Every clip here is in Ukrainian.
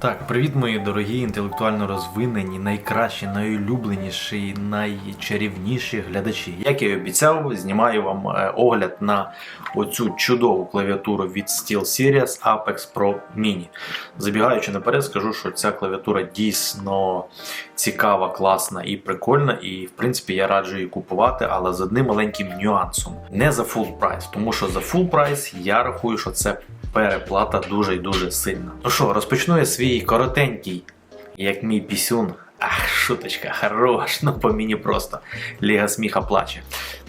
Так, привіт, мої дорогі, інтелектуально розвинені, найкращі, найулюбленіші, найчарівніші глядачі. Як я і обіцяв, знімаю вам е, огляд на оцю чудову клавіатуру від SteelSeries Apex Pro Mini. Забігаючи наперед, скажу, що ця клавіатура дійсно цікава, класна і прикольна. І в принципі я раджу її купувати, але з одним маленьким нюансом. Не за full прайс, тому що за full прайс я рахую, що це переплата дуже і дуже сильна. Ну що, розпочну я свій коротенький, як мій пісюн. Ах, шуточка, хорош, ну по мені просто. Ліга сміха плаче.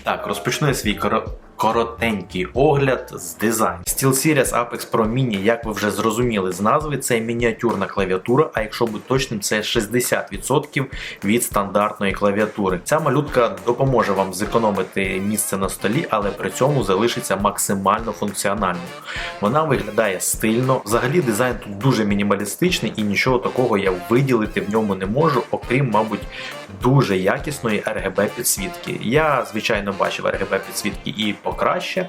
Так, розпочну я свій коро... коротенький огляд з дизайну. SteelSeries Apex Pro Mini, як ви вже зрозуміли з назви, це мініатюрна клавіатура, а якщо бути точним, це 60% від стандартної клавіатури. Ця малютка допоможе вам зекономити місце на столі, але при цьому залишиться максимально функціональною. Вона виглядає стильно. Взагалі дизайн тут дуже мінімалістичний і нічого такого я виділити в ньому не можу, окрім, мабуть, дуже якісної RGB підсвітки. Я, звичайно, бачив RGB підсвітки і покраще.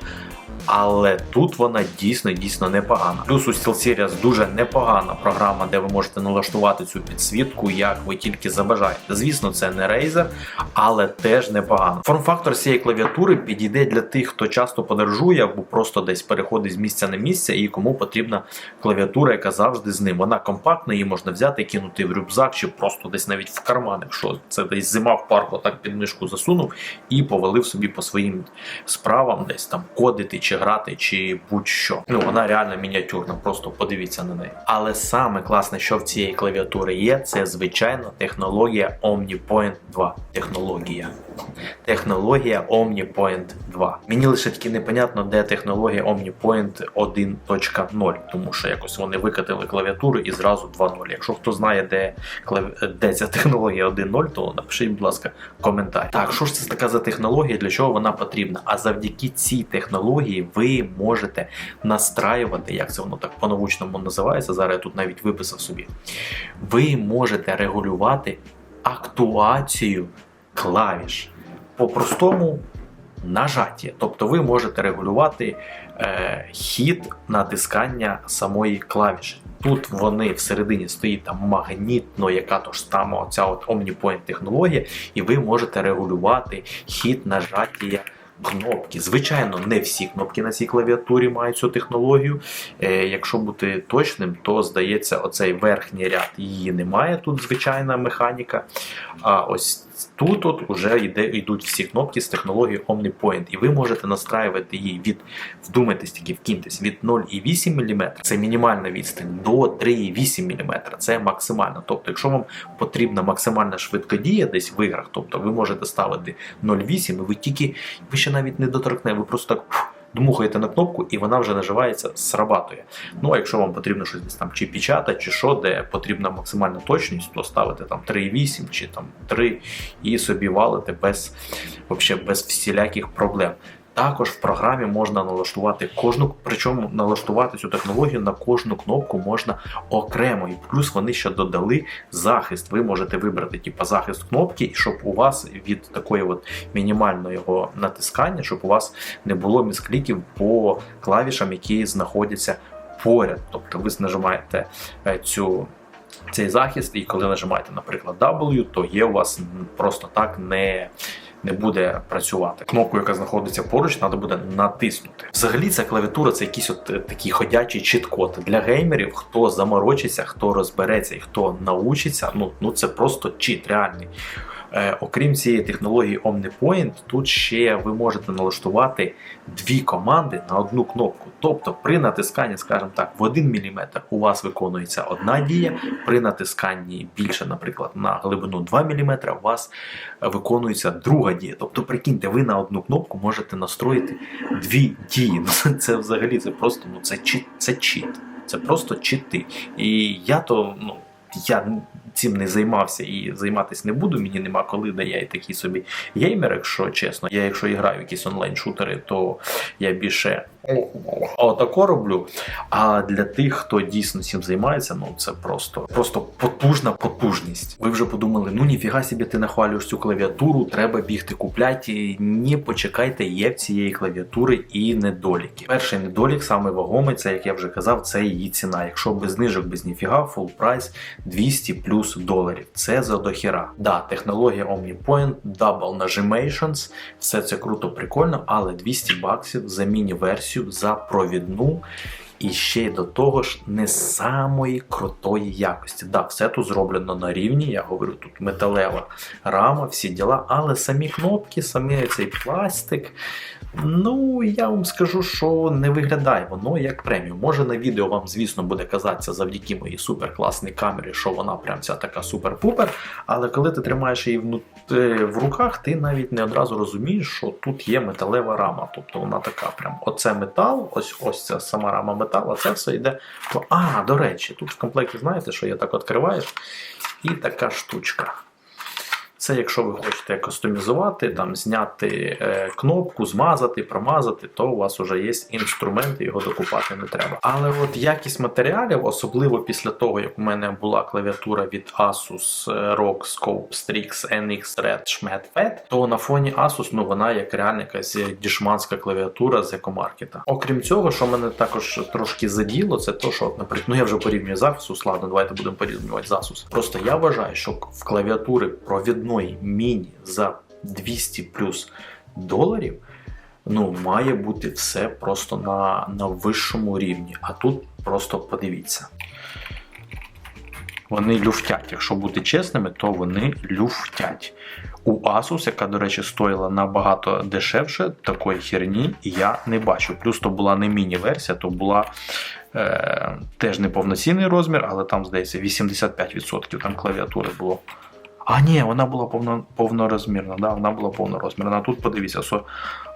Але тут вона дійсно дійсно непогана. Плюс у SteelSeries дуже непогана програма, де ви можете налаштувати цю підсвітку, як ви тільки забажаєте. Звісно, це не Razer, але теж непогано. Форм-фактор цієї клавіатури підійде для тих, хто часто подорожує або просто десь переходить з місця на місце, і кому потрібна клавіатура, яка завжди з ним. Вона компактна, її можна взяти, кинути в рюкзак чи просто десь навіть в карман, якщо це десь зима в парку, так під мишку засунув і повалив собі по своїм справам, десь там кодити чи грати, чи будь-що. Ну вона реально мініатюрна, просто подивіться на неї. Але саме класне, що в цієї клавіатури є, це звичайно технологія OmniPoint 2. Технологія. Технологія OmniPoint 2. Мені лише таки непонятно, де технологія OmniPoint 1.0, тому що якось вони викатили клавіатуру і зразу 2.0. Якщо хто знає, де, клаві... де ця технологія 1.0, то напишіть, будь ласка, коментар. Так, що ж це така за технологія, для чого вона потрібна? А завдяки цій технології ви можете настраювати, як це воно так по-научному називається. Зараз я тут навіть виписав собі. Ви можете регулювати актуацію клавіш. По-простому нажаття. Тобто ви можете регулювати е, хід натискання самої клавіші. Тут вони всередині стоїть там магнітно, яка то ж сама оця от Omnipoint технологія, і ви можете регулювати хід нажаття кнопки. Звичайно, не всі кнопки на цій клавіатурі мають цю технологію. Е, якщо бути точним, то здається, оцей верхній ряд її немає. Тут звичайна механіка. А ось тут от уже йде, йдуть всі кнопки з технології OmniPoint, і ви можете настраювати її від, вдумайтесь тільки вкиньтесь, від 0,8 мм, це мінімальна відстань, до 3,8 мм, це максимально. Тобто, якщо вам потрібна максимальна швидкодія десь в іграх, тобто ви можете ставити 0,8 і ви тільки, ви ще навіть не доторкне, ви просто так. Дмухаєте на кнопку, і вона вже наживається, срабатує. Ну а якщо вам потрібно щось там чи печатати, чи що, де потрібна максимальна точність, то ставите там 3,8 чи там 3 і собі валите без, вообще, без всіляких проблем. Також в програмі можна налаштувати кожну, причому налаштувати цю технологію на кожну кнопку можна окремо. І плюс вони ще додали захист. Ви можете вибрати типу, захист кнопки, щоб у вас від такої от мінімального його натискання, щоб у вас не було міскліків по клавішам, які знаходяться поряд. Тобто ви нажимаєте е, цю. Цей захист, і коли нажимаєте, наприклад, W, то є у вас просто так не не буде працювати. Кнопку, яка знаходиться поруч, треба буде натиснути. Взагалі, ця клавіатура це якийсь от е, такий ходячий чіт-код для геймерів. Хто заморочиться, хто розбереться і хто научиться. Ну ну це просто чіт реальний. Е, окрім цієї технології OmniPoint, тут ще ви можете налаштувати дві команди на одну кнопку. Тобто при натисканні, скажімо так, в 1 мм у вас виконується одна дія, при натисканні більше, наприклад, на глибину 2 мм у вас виконується друга дія. Тобто, прикиньте, ви на одну кнопку можете настроїти дві дії. Ну, Це взагалі це просто ну, це чіт, це чіт. Це просто чити. І я то ну. Я цим не займався і займатися не буду. Мені нема коли, де я і такий собі геймер, якщо чесно. Я якщо і граю в якісь онлайн-шутери, то я більше отако роблю. А для тих, хто дійсно цим займається, ну це просто просто потужна потужність. Ви вже подумали, ну ніфіга собі ти нахвалюєш цю клавіатуру, треба бігти купляти. Ні, почекайте, є в цієї клавіатури і недоліки. Перший недолік, саме вагомий, це як я вже казав, це її ціна. Якщо без знижок, без ніфіга, full прайс 200 плюс доларів. Це за дохіра. Да, технологія OmniPoint, Double нажимейшнс. все це круто, прикольно, але 200 баксів за міні-версію за провідну. І ще до того ж не самої крутої якості. Да, все тут зроблено на рівні. Я говорю, тут металева рама, всі діла, але самі кнопки, самі цей пластик. Ну, я вам скажу, що не виглядає воно як преміум. Може на відео вам, звісно, буде казатися завдяки моїй суперкласній камері, що вона прям ця така супер-пупер. Але коли ти тримаєш її внут... е, в руках, ти навіть не одразу розумієш, що тут є металева рама. Тобто вона така прям оце метал, ось ось ця сама рама метал, а це все йде. А, до речі, тут в комплекті знаєте, що я так відкриваєш, і така штучка. Це якщо ви хочете кастомізувати, там зняти е, кнопку, змазати, промазати, то у вас вже є інструменти, його докупати не треба. Але от якість матеріалів, особливо після того, як у мене була клавіатура від Asus е, ROG Scope Strix NX Red Schmet FET, то на фоні Asus ну вона як реальна якась дішманська клавіатура з екомаркета. Окрім цього, що мене також трошки заділо, це то, що, наприклад, ну я вже порівнюю з Asus, ладно, давайте будемо порівнювати з Asus. Просто я вважаю, що в клавіатури провідної міні за 200 плюс доларів. Ну, має бути все просто на, на вищому рівні. А тут просто подивіться. Вони люфтять. Якщо бути чесними, то вони люфтять. У Asus, яка, до речі, стоїла набагато дешевше, такої херні я не бачу. Плюс то була не міні-версія, то була е, теж неповноцінний розмір, але там, здається, 85% там клавіатури було. А, ні, вона була повно, повнорозмірна. Да, вона була повнорозмірна. Тут подивіться, осо-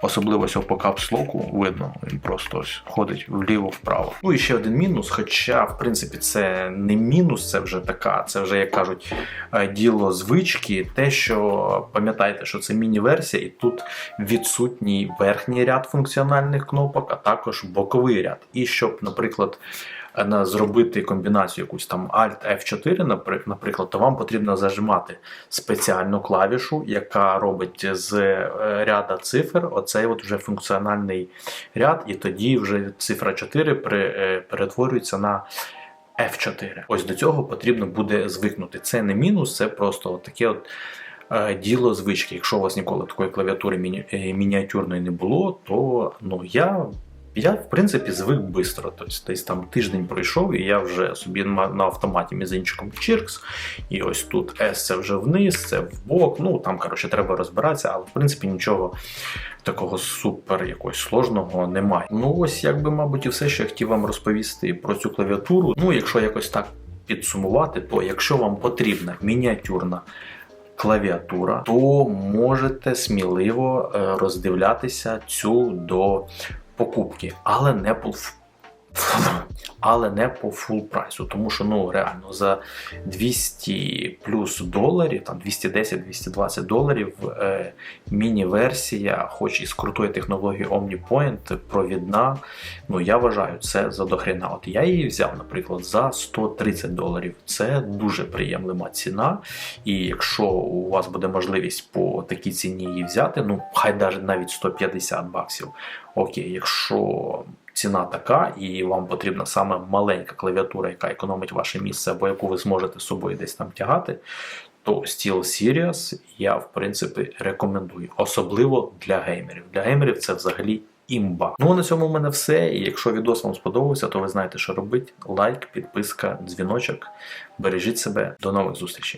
особливо ось по капслоку видно, він просто ось ходить вліво-вправо. Ну і ще один мінус, хоча, в принципі, це не мінус, це вже така, це вже, як кажуть, е, діло звички. Те, що пам'ятайте, що це міні-версія, і тут відсутній верхній ряд функціональних кнопок, а також боковий ряд. І щоб, наприклад, на зробити комбінацію якусь там Alt F4, наприклад, то вам потрібно зажимати спеціальну клавішу, яка робить з е, ряда цифр оцей от вже функціональний ряд, і тоді вже цифра 4 при, е, перетворюється на F4. Ось до цього потрібно буде звикнути. Це не мінус, це просто от таке от. е, Діло звички. Якщо у вас ніколи такої клавіатури міні- е, мініатюрної не було, то ну я я, в принципі, звик швидко. Тобто, десь там тиждень пройшов, і я вже собі на автоматі мізинчиком чиркс. І ось тут S це вже вниз, це в бок. Ну там, коротше, треба розбиратися, але в принципі нічого такого супер якогось сложного немає. Ну, ось якби, мабуть, і все, що я хотів вам розповісти про цю клавіатуру. Ну, якщо якось так підсумувати, то якщо вам потрібна мініатюрна клавіатура, то можете сміливо е, роздивлятися цю до покупки, але не ф- але не по фул прайсу, тому що ну реально за 200 плюс доларів, там 210-220 доларів, е, міні-версія, хоч і з крутої технології OmniPoint, провідна. Ну я вважаю, це за дохрена. От я її взяв, наприклад, за 130 доларів. Це дуже приємлива ціна. І якщо у вас буде можливість по такій ціні її взяти, ну хай навіть 150 баксів. Окей, якщо ціна така, і вам потрібна саме маленька клавіатура, яка економить ваше місце, або яку ви зможете з собою десь там тягати, то Steel Series я в принципі рекомендую, особливо для геймерів. Для геймерів це взагалі імба. Ну а на цьому в мене все. І якщо відос вам сподобався, то ви знаєте, що робити. Лайк, підписка, дзвіночок. Бережіть себе. До нових зустрічей.